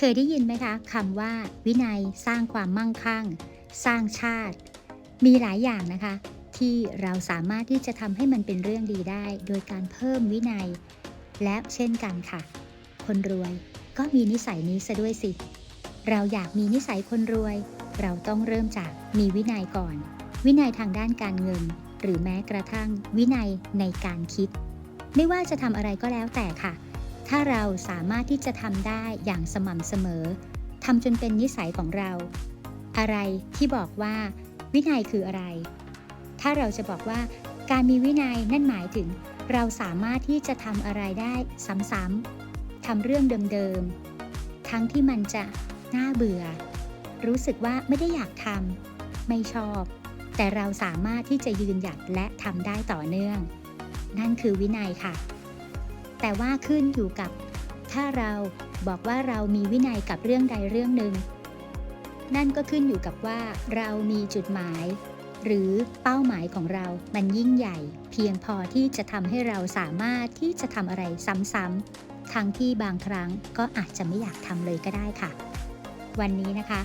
เคยได้ยินไหมคะคำว่า วินัยสร้างความมั่งคั่ง สร้างชาติ มีหลายอย่างนะคะ ที่เราสามารถที่จะทำให้มันเป็นเรื่องดีได้ โดยการเพิ่มวินัย และเช่นกันค่ะ คนรวยก็มีนิสัยนี้ซะด้วยสิ เราอยากมีนิสัยคนรวย เราต้องเริ่มจากมีวินัยก่อน วินัยทางด้านการเงิน หรือแม้กระทั่งวินัยในการคิด ไม่ว่าจะทำอะไรก็แล้วแต่ค่ะ ถ้าเราสามารถที่จะทำได้อย่างสม่ำเสมอทำจนเป็นนิสัยของเรา อะไรที่บอกว่า วินัยคืออะไร ถ้าเราจะบอกว่า การมีวินัยนั่นหมายถึง เราสามารถที่จะทำอะไรได้ซ้ำๆทำเรื่องเดิมๆทั้งที่มันจะน่าเบื่อ รู้สึกว่าไม่ได้อยากทำไม่ชอบ แต่เราสามารถที่จะยืนหยัดและทำได้ต่อเนื่อง นั่นคือวินัยค่ะ แต่ว่าขึ้นอยู่กับ ถ้าเราบอกว่าเรามีวินัยกับเรื่องใดเรื่องหนึ่ง นั่นก็ขึ้นอยู่กับว่าเรามีจุดหมาย หรือเป้าหมายของเรามันยิ่งใหญ่ เพียงพอที่จะทำให้เราสามารถที่จะทำอะไรซ้ำๆทั้งที่บางครั้งก็อาจจะไม่อยากทำเลยก็ได้ค่ะ วันนี้นะคะ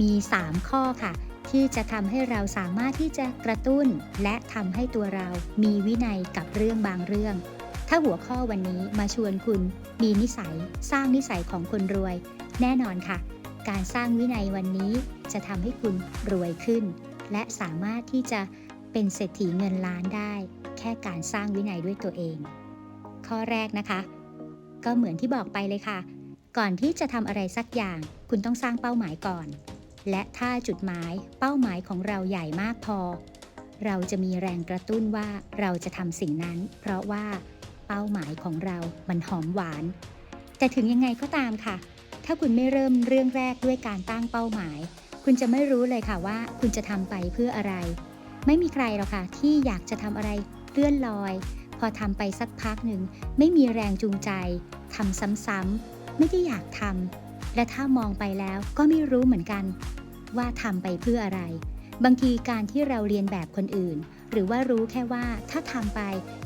มี 3 ข้อค่ะที่จะทำให้เราสามารถที่จะกระตุ้น และทำให้ตัวเรามีวินัยกับเรื่องบางเรื่อง ถ้าหัวข้อวันนี้มาชวนคุณมีนิสัย สร้างนิสัยของคนรวย แน่นอนค่ะ การสร้างวินัยวันนี้จะทำให้คุณรวยขึ้น และสามารถที่จะเป็นเศรษฐีเงินล้านได้ แค่การสร้างวินัยด้วยตัวเอง ข้อแรกนะคะ ก็เหมือนที่บอกไปเลยค่ะ ก่อนที่จะทำอะไรสักอย่าง คุณต้องสร้างเป้าหมายก่อน และถ้าจุดหมายเป้าหมายของเราใหญ่มากพอ เราจะมีแรงกระตุ้นว่าเราจะทำสิ่งนั้น เพราะว่า เป้าหมายของเรามันหอมหวาน แต่ถึงยังไงก็ตามค่ะ ถ้าคุณไม่เริ่มเรื่องแรกด้วยการตั้งเป้าหมาย คุณจะไม่รู้เลยค่ะว่า คุณจะทำไปเพื่ออะไร ไม่มีใครหรอกค่ะ ที่อยากจะทำอะไรเลื่อนลอย พอทำไปสักพักหนึ่งไม่มีแรงจูงใจทำซ้ำๆไม่ได้อยากทำและถ้ามองไปแล้วก็ไม่รู้เหมือนกัน ว่าทำไปเพื่ออะไร บางทีการที่เราเรียนแบบคนอื่น หรือว่ารู้แค่ว่าถ้าทำไป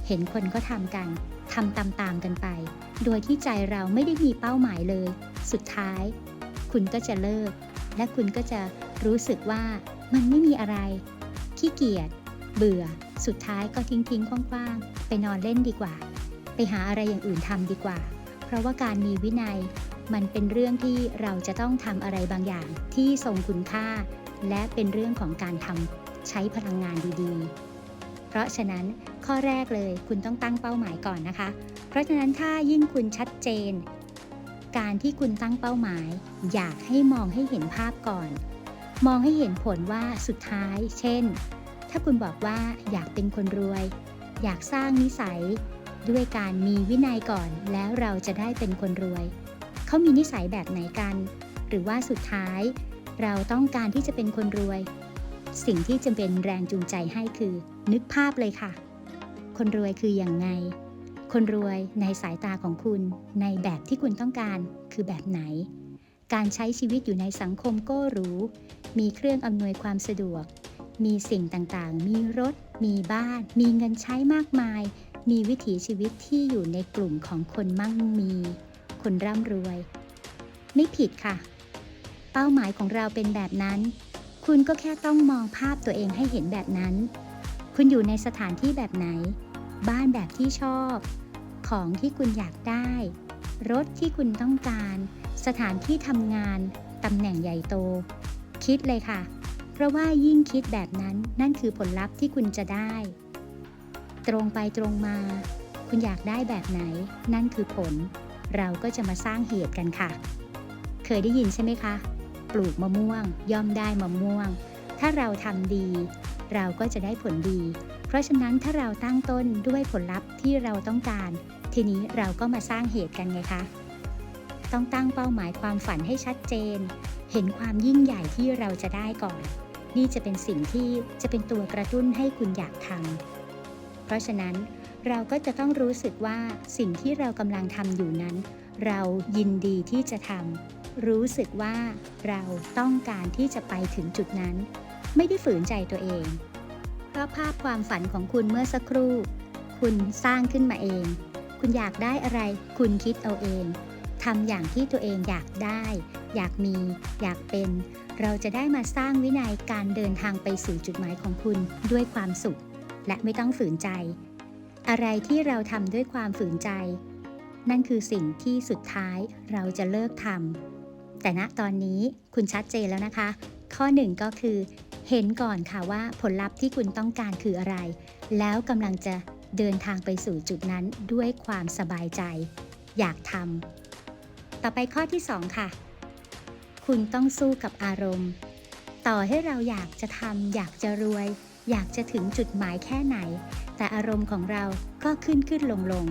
เห็นคนก็ทำกัน ทำตามๆกันไป โดยที่ใจเราไม่ได้มีเป้าหมายเลย สุดท้าย คุณก็จะเลิก และคุณก็จะรู้สึกว่ามันไม่มีอะไร ขี้เกียจ เบื่อ สุดท้ายก็ทิ้งทิ้งๆคว้างๆ ไปนอนเล่นดีกว่า ไปหาอะไรอย่างอื่นทำดีกว่า เพราะว่าการมีวินัย มันเป็นเรื่องที่เราจะต้องทำอะไรบางอย่างที่ทรงคุณค่า และเป็นเรื่องของการทำใช้พลังงานดีๆ เพราะฉะนั้นข้อแรกเลยคุณต้องตั้งเป้าหมายก่อนนะคะ เพราะฉะนั้นถ้ายิ่งคุณชัดเจน การที่คุณตั้งเป้าหมาย อยากให้มองให้เห็นภาพก่อน มองให้เห็นผลว่าสุดท้าย เช่น ถ้าคุณบอกว่าอยากเป็นคนรวย อยากสร้างนิสัย ด้วยการมีวินัยก่อน แล้วเราจะได้เป็นคนรวย เขามีนิสัยแบบไหนกัน หรือว่าสุดท้าย เราต้องการที่จะเป็นคนรวย สิ่งที่จะเป็นแรงจูงใจให้คือ นึกภาพเลยค่ะ คนรวยคืออย่างไง คนรวยในสายตาของคุณ ในแบบที่คุณต้องการคือแบบไหน การใช้ชีวิตอยู่ในสังคมก็หรูมีเครื่องอำนวยความสะดวก มีสิ่งต่างๆ มีรถ มีบ้าน มีเงินใช้มากมาย มีวิถีชีวิตที่อยู่ในกลุ่มของคนมั่งมี คนร่ำรวย ไม่ผิดค่ะ เป้าหมายของเราเป็นแบบนั้น คุณก็แค่ต้องมองภาพตัวเองให้เห็นแบบนั้น คุณอยู่ในสถานที่แบบไหน บ้านแบบที่ชอบ ของที่คุณอยากได้ รถที่คุณต้องการ สถานที่ทำงาน ตำแหน่งใหญ่โต คิดเลยค่ะ เพราะว่ายิ่งคิดแบบนั้น นั่นคือผลลัพธ์ที่คุณจะได้ ตรงไปตรงมา คุณอยากได้แบบไหน นั่นคือผล เราก็จะมาสร้างเหตุกันค่ะ เคยได้ยินใช่ไหมคะ ปลูกมะม่วง ย่อมได้มะม่วง ถ้าเราทำดี เราก็จะได้ผลดี เพราะฉะนั้นถ้าเราตั้งต้นด้วยผลลัพธ์ที่เราต้องการ ทีนี้เราก็มาสร้างเหตุกันไงคะ ต้องตั้งเป้าหมายความฝันให้ชัดเจน เห็นความยิ่งใหญ่ที่เราจะได้ก่อน นี่จะเป็นสิ่งที่จะเป็นตัวกระตุ้นให้คุณอยากทำเพราะฉะนั้นเราก็จะต้องรู้สึกว่าสิ่งที่เรากำลังทำอยู่นั้น เรายินดีที่จะทำรู้สึกว่าเราต้องการที่จะไปถึงจุดนั้น ไม่ได้ฝืนใจตัวเอง เพราะภาพความฝันของคุณเมื่อสักครู่ คุณสร้างขึ้นมาเอง คุณอยากได้อะไร คุณคิดเอาเองทำอย่างที่ตัวเองอยากได้ อยากมี อยากเป็น เราจะได้มาสร้างวินัยการเดินทางไปสู่จุดหมายของคุณด้วยความสุข และไม่ต้องฝืนใจ อะไรที่เราทำด้วยความฝืนใจ นั่นคือสิ่งที่สุดท้ายเราจะเลิกทำแต่ณตอนนี้คุณชัดเจนแล้วนะคะ ข้อหนึ่งก็คือ เห็นก่อนค่ะว่าผลลัพธ์ที่คุณต้องการคืออะไร แล้วกำลังจะเดินทางไปสู่จุดนั้นด้วยความสบายใจ อยากทำต่อไปข้อที่ 2 ค่ะ คุณต้องสู้กับอารมณ์ ต่อให้เราอยากจะทำอยากจะรวย อยากจะถึงจุดหมายแค่ไหน แต่อารมณ์ของเราก็ขึ้นขึ้นลงลง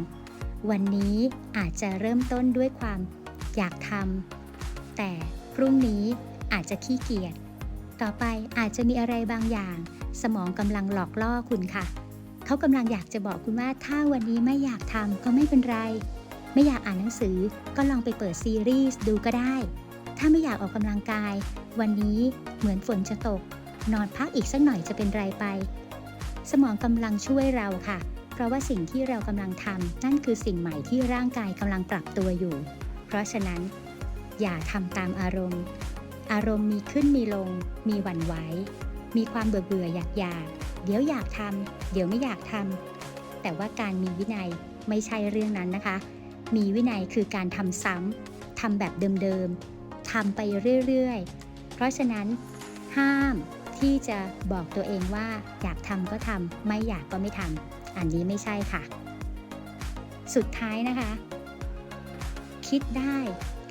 วันนี้อาจจะเริ่มต้นด้วยความอยากทำแต่พรุ่งนี้อาจจะขี้เกียจ ต่อไปอาจจะมีอะไรบางอย่าง สมองกำลังหลอกล่อคุณค่ะ เขากำลังอยากจะบอกคุณว่าถ้าวันนี้ไม่อยากทำก็ไม่เป็นไร ไม่อยากอ่านหนังสือก็ลองไปเปิดซีรีส์ดูก็ได้ ถ้าไม่อยากออกกำลังกาย วันนี้เหมือนฝนจะตก นอนพักอีกสักหน่อยจะเป็นไรไป สมองกำลังช่วยเราค่ะ เพราะว่าสิ่งที่เรากำลังทำนั่นคือสิ่งใหม่ที่ร่างกายกำลังปรับตัวอยู่ เพราะฉะนั้น อย่าทำตามอารมณ์ อารมณ์มีขึ้นมีลง มีหวั่นไหวมีความเบื่อเบื่ออยากอยากเดี๋ยวอยากทำเดี๋ยวไม่อยากทำแต่ว่าการมีวินัยไม่ใช่เรื่องนั้นนะคะ มีวินัยคือการทำซ้ำทำแบบเดิมๆทำไปเรื่อยๆ เพราะฉะนั้น ห้ามที่จะบอกตัวเองว่าอยากทำก็ทำไม่อยากก็ไม่ทำ อันนี้ไม่ใช่ค่ะ สุดท้ายนะคะ คิดได้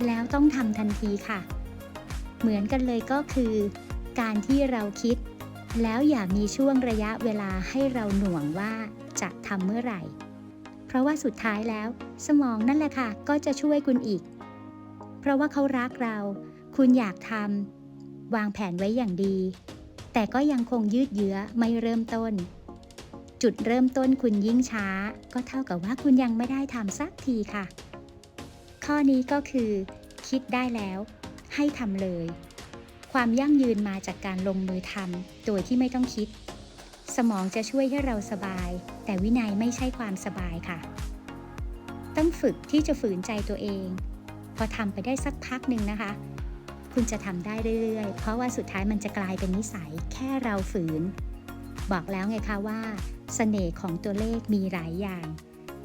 แล้วต้องทำทันทีค่ะ เหมือนกันเลยก็คือ การที่เราคิด แล้วอย่ามีช่วงระยะเวลาให้เราหน่วงว่าจะทำเมื่อไหร่ เพราะว่าสุดท้ายแล้ว สมองนั่นแหละค่ะ ก็จะช่วยคุณอีก เพราะว่าเขารักเรา คุณอยากทำวางแผนไว้อย่างดี แต่ก็ยังคงยืดเยื้อไม่เริ่มต้น จุดเริ่มต้นคุณยิ่งช้า ก็เท่ากับว่าคุณยังไม่ได้ทำสักทีค่ะ ข้อนี้ก็คือ คิดได้แล้ว ให้ทำเลย ความยั่งยืนมาจากการลงมือทำโดยที่ไม่ต้องคิด สมองจะช่วยให้เราสบาย แต่วินัยไม่ใช่ความสบายค่ะ ต้องฝึกที่จะฝืนใจตัวเอง พอทำไปได้สักพักหนึ่งนะคะ คุณจะทำได้เรื่อยๆ เพราะว่าสุดท้ายมันจะกลายเป็นนิสัยแค่เราฝืน บอกแล้วไงคะว่าเสน่ห์ของตัวเลขมีหลายอย่าง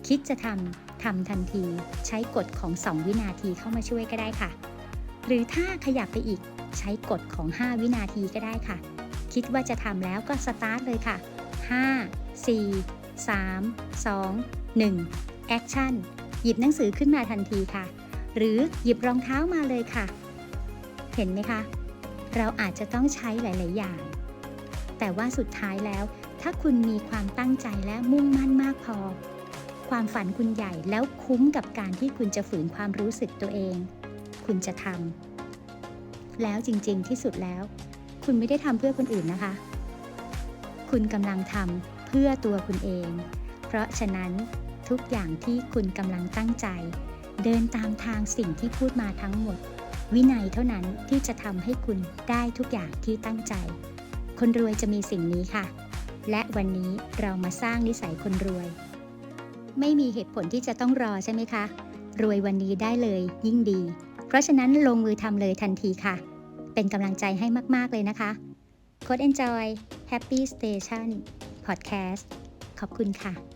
คิดจะทำทำทันที ใช้กฎของ 2 วินาทีเข้ามาช่วยก็ได้ค่ะ หรือถ้าขยับไปอีกใช้กฎของ 5 วินาทีก็ได้ค่ะ คิดว่าจะทำแล้วก็สตาร์ทเลยค่ะ 5 4 3 2 1แอคชั่นหยิบหนังสือขึ้นมาทันทีค่ะ หรือหยิบรองเท้ามาเลยค่ะ เห็นไหมคะ เราอาจจะต้องใช้หลาย ๆ อย่าง แต่ว่าสุดท้ายแล้ว ถ้าคุณมีความตั้งใจและมุ่งมั่นมากพอ ความฝันคุณใหญ่แล้วคุ้มกับการที่คุณจะฝืนความรู้สึกตัวเอง คุณจะทำแล้วจริงๆที่สุดแล้ว คุณไม่ได้ทำเพื่อคนอื่นนะคะ คุณกำลังทำเพื่อตัวคุณเอง เพราะฉะนั้นทุกอย่างที่คุณกำลังตั้งใจ เดินตามทางสิ่งที่พูดมาทั้งหมด วินัยเท่านั้นที่จะทำให้คุณได้ทุกอย่างที่ตั้งใจ คนรวยจะมีสิ่งนี้ค่ะ และวันนี้เรามาสร้างนิสัยคนรวย ไม่มีเหตุผลที่จะต้องรอใช่ไหมคะ รวยวันนี้ได้เลยยิ่งดี เพราะฉะนั้นลงมือทำเลยทันทีค่ะ เป็นกำลังใจให้มากๆเลยนะคะโค้ด Enjoy Happy Station Podcast ขอบคุณค่ะ